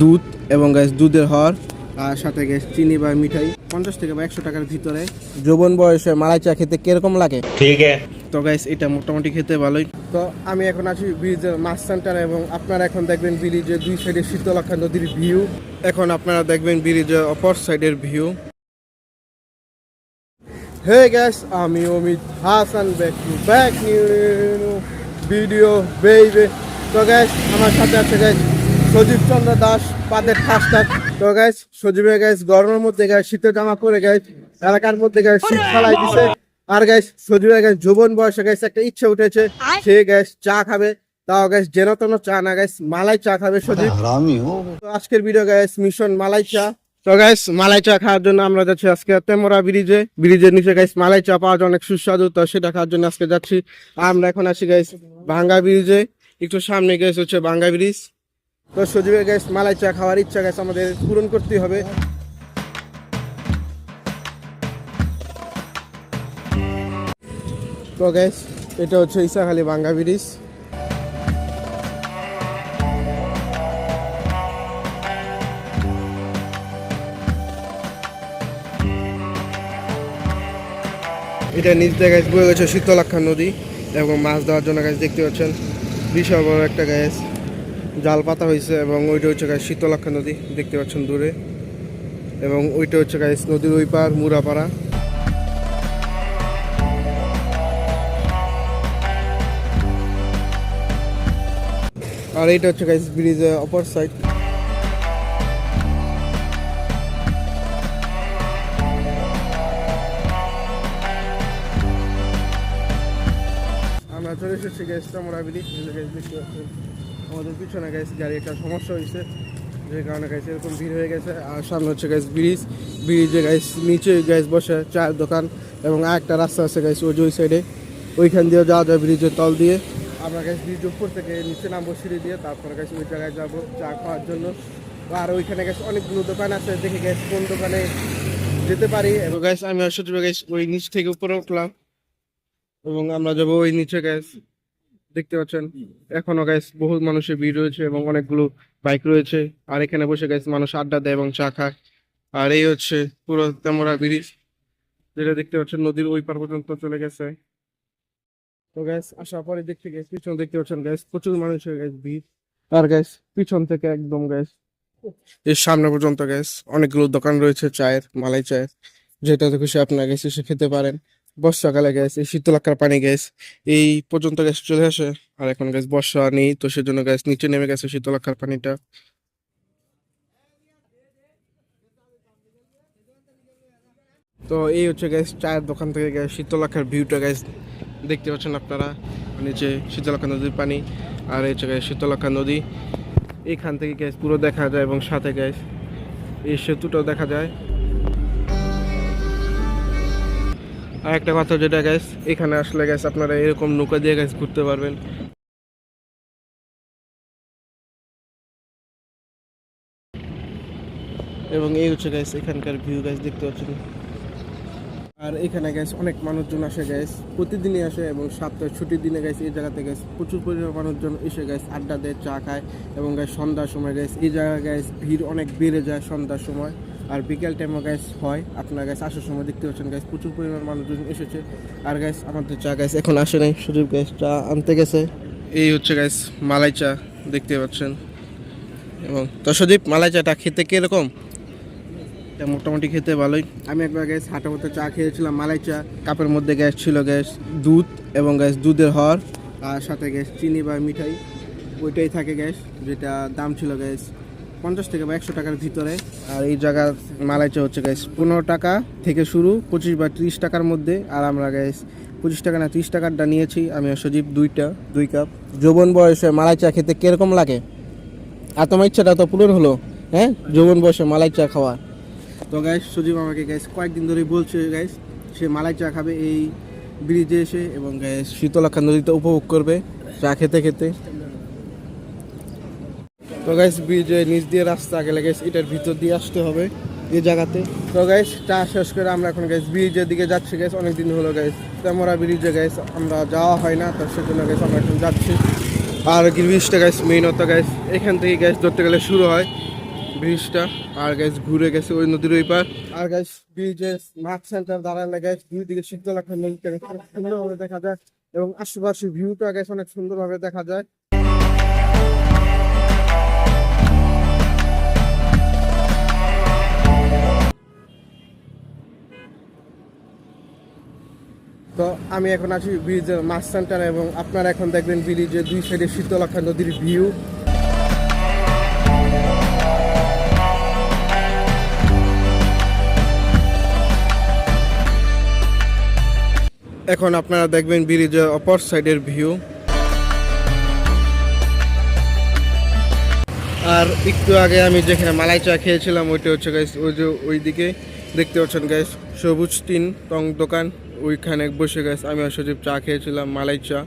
দুধ এবং গ্যাস দুধের হর আর সাথে গ্যাস চিনি বা মিঠাই পঞ্চাশ থেকে বা একশো টাকার ভিতরে। যৌবন বয়সে মালাই চা খেতে কীরকম লাগে? ঠিক আছে। তো গাইস এটা মোটামুটি খেতে ভালোই। তো আমি এখন আছি ব্রিজের মাছ সেন্টার এবং আপনারা এখন দেখবেন ব্রিজের দুই সাইডে শীতলক্ষা নদীর ভিউ এখন আপনারা দেখবেন ব্রিজের অপর সাইডের ভিউ হে গ্যাস আমি Amit Hasan back back new video বেইবে তো গ্যাস আমার সাথে আছে গ্যাস সজীব চন্দ্র দাস পাদের ঠাসটা তো গাইস সজীবের গাইস গরমের মধ্যে গাইস শীতের জামা পরে গাইস এলাকার মধ্যে গাইস শীত ফেলাই দিছে। আর গাইস সজীবের গাইস যৌবন বয়সে গাইস একটা ইচ্ছে উঠেছে। সে গাইস চা খাবে। তাও গাইস যেন তেন চা না গাইস মালাই চা খাবে সজীব। তো আজকের ভিডিও গাইস মিশন মালাই চা। তো গাইস মালাই চা খাওয়ার জন্য আমরা যাচ্ছি আজকে তেমরা ব্রিজে। ব্রিজের নিচে গাইস মালাই চা পাওয়া যায় অনেক সুস্বাদু। তো সেটা খাওয়ার জন্য আজকে যাচ্ছি। আমরা এখন আসি গাইস ভাঙ্গা ব্রিজে। একটু সামনে গেছে হচ্ছে বাঙ্গা ব্রিজ। তো সজীবের গ্যাস, মালাই চা খাওয়ার ইচ্ছা গ্যাস আমাদের পূরণ করতে হবে। তো গ্যাস, এটা হচ্ছে ইসাখালি ভাঙ্গা ব্রিজ। এটা নিচ দিয়ে গাছ বয়ে গেছে শীতলাক্ষা নদী এবং মাছ দেওয়ার জন্য গাছ দেখতে পাচ্ছেন। বিশাল বড় একটা গ্যাস। জাল পাতা হয়েছে এবং ওইটা হচ্ছে গায়ে শীতলাক্ষা নদী, দেখতে পাচ্ছেন দূরে। এবং ওইটা হচ্ছে গাছ নদীর ওই পার, মুরাপাড়া। আর এইটা হচ্ছে গাইস ব্রিজের অপর সাইড আমরা চলে এসেছি গ্যাস চামড়া ব্রিজ দেখতে পাচ্ছেন। আমাদের পিছনে গ্যাস গাড়ি একটা সমস্যা হয়েছে। যে কারণে গ্যাস এরকম ভিড় হয়ে গেছে। আর সামনে হচ্ছে গ্যাস ব্রিজ ব্রিজে গাইস নিচে গ্যাস বসে চায়ের দোকান এবং আরেকটা রাস্তা আছে গ্যাস ওই ওই সাইডে ওইখান দিয়েও যাওয়া যায় ব্রিজের তল দিয়ে। আমরা গ্যাস ব্রিজ উপর থেকে নিচে নামবো, সিঁড়ি দিয়ে। তারপর গ্যাস ওই জায়গায় যাব চা খাওয়ার জন্য। আর ওইখানে গেছে অনেকগুলো দোকান আছে। দেখে গ্যাস কোন দোকানে যেতে পারি। এবং গ্যাস আমি আসলে গ্যাস ওই নিচ থেকে উপরে উঠলাম। এবং আমরা যাব ওই নিচে গ্যাস দেখতে পাচ্ছেন? এখনও গাইস বহু মানুষের ভিড় রয়েছে এবং অনেকগুলো বাইক রয়েছে। আর এখানে বসে গাইস মানুষ আড্ডা দেয় এবং চা খায়। আর এই হচ্ছে পুরো তেমরা ব্রিজ যেটা দেখতে পাচ্ছেন নদীর ওই পার পর্যন্ত চলে গেছে। তো গ্যাস আসার পরে দেখতে গ্যাস পিছন দেখতে পাচ্ছেন গ্যাস প্রচুর মানুষের গ্যাস ভিড়। আর গ্যাস পিছন থেকে একদম গ্যাস এর সামনে পর্যন্ত গ্যাস অনেকগুলো দোকান রয়েছে চায়ের মালাই চায়ের। যেটাতে খুশি আপনার গ্যাস এসে খেতে পারেন। বর্ষাকালে গ্যাস এই শীতলাকার পানি গ্যাস এই পর্যন্ত গ্যাস চলে আসে। আর এখন গ্যাস বর্ষা নেই, তো সেজন্য গ্যাস নিচে নেমে গেছে শীতলাকার পানিটা। তো এই হচ্ছে গ্যাস চায়ের দোকান থেকে গ্যাস শীতলাখার ভিউটা গ্যাস দেখতে পাচ্ছেন আপনারা। নিচে শীতলাখা নদীর পানি, আর এই হচ্ছে গ্যাস শীতলাখা নদী। এখান থেকে গ্যাস পুরো দেখা যায় এবং সাথে গ্যাস এই সেতুটাও দেখা যায়। আর একটা কথা যেটা গ্যাস এখানে আসলে গ্যাস আপনারা এরকম নৌকা দিয়ে গ্যাস ঘুরতে পারবেন। এবং এই হচ্ছে গ্যাস এখানকার ভিউ গ্যাস দেখতে পাচ্ছেন। আর এখানে গ্যাস অনেক মানুষজন আসে গ্যাস প্রতিদিনই আসে এবং সপ্তাহে ছুটির দিনে গ্যাস এই জায়গাতে গ্যাস প্রচুর পরিমাণ মানুষজন এসে গ্যাস আড্ডা দেয়, চা খায় এবং গ্যাস সন্ধ্যার সময় গ্যাস এই জায়গায় গ্যাস ভিড় অনেক বেড়ে যায় সন্ধ্যার সময়। আর বিকেল টাইমও গ্যাস হয়। আপনার গ্যাস আসার সময় দেখতে পাচ্ছেন গ্যাস প্রচুর পরিমাণ মানুষজন এসেছে। আর গ্যাস আমাদের চা গ্যাস এখন আসে নাই। সুযোগ গ্যাস চা আনতে গেছে। এই হচ্ছে গ্যাস মালাই চা দেখতে পাচ্ছেন। এবং তো সুদীপ, মালাই চাটা খেতে কীরকম? এটা মোটামুটি খেতে ভালোই। আমি একবার গ্যাস হাঁটা মতো চা খেয়েছিলাম মালাই চা। কাপের মধ্যে গ্যাস ছিল গ্যাস দুধ এবং গ্যাস দুধের হর। আর সাথে গ্যাস চিনি বা মিঠাই। ওইটাই থাকে গ্যাস যেটা দাম ছিল গ্যাস পঞ্চাশ থেকে বা একশো টাকার ভিতরে। আর এই জায়গার মালাই চা হচ্ছে গ্যাস পনেরো টাকা থেকে শুরু, পঁচিশ বা ত্রিশ টাকার মধ্যে। আর আমরা গ্যাস পঁচিশ টাকা না ত্রিশ টাকারটা নিয়েছি। আমি সজীব দুইটা, দুই কাপ যৌবন বয়সে মালাই চা খেতে কীরকম লাগে? আর তোমার ইচ্ছাটা তো পূরণ হলো হ্যাঁ? যৌবন বয়সে মালাই চা খাওয়া। তো গ্যাস সজীব আমাকে গ্যাস কয়েকদিন ধরেই বলছে গ্যাস সে মালাই চা খাবে এই ব্রিজে এসে এবং গ্যাস শীতলাক্ষা নদীতে উপভোগ করবে চা খেতে খেতে। তো গ্যাস ব্রিজে নিচ দিয়ে রাস্তা গেলে গ্যাস এটার ভিতর দিয়ে আসতে হবে এই জায়গাতে। তো গাইস চা শেষ করে আমরা এখন গ্যাস ব্রিজের দিকে যাচ্ছি গ্যাস অনেকদিন হলো গাইস তেমরা ব্রিজে গ্যাস আমরা যাওয়া হয় না, তো সেজন্য গ্যাস আমরা এখন যাচ্ছি। আর ব্রিজটা গাইস মেইন হতো গ্যাস এখান থেকে গ্যাস ধরতে গেলে শুরু হয় ব্রিজটা আর গ্যাস ঘুরে গেছে ওই নদীর ওই পার। আর গ্যাস ব্রিজের মাঠ সেন্টার দাঁড়ালে গ্যাস দুই দিকে শীতলাক্ষা নদীটা সুন্দরভাবে দেখা যায়। এবং আশেপাশে ভিউটা গ্যাস অনেক সুন্দরভাবে দেখা যায়। আমি এখন আছি ব্রিজের মাছ সেন্টার এবং আপনারা এখন দেখবেন ব্রিজের দুই সাইডে শীতলাক্ষা নদীর ভিউ এখন আপনারা দেখবেন ব্রিজের অপর সাইডের ভিউ আর একটু আগে আমি যেখানে মালাই চা খেয়েছিলাম, ওইটা হচ্ছে গাইস ওই যে ওইদিকে। দেখতে পাচ্ছেন গাইস সবুজ টিন, টং দোকান। ওইখানে বসে গেছে। আমি আর সজীব চা খেয়েছিলাম মালাই চা।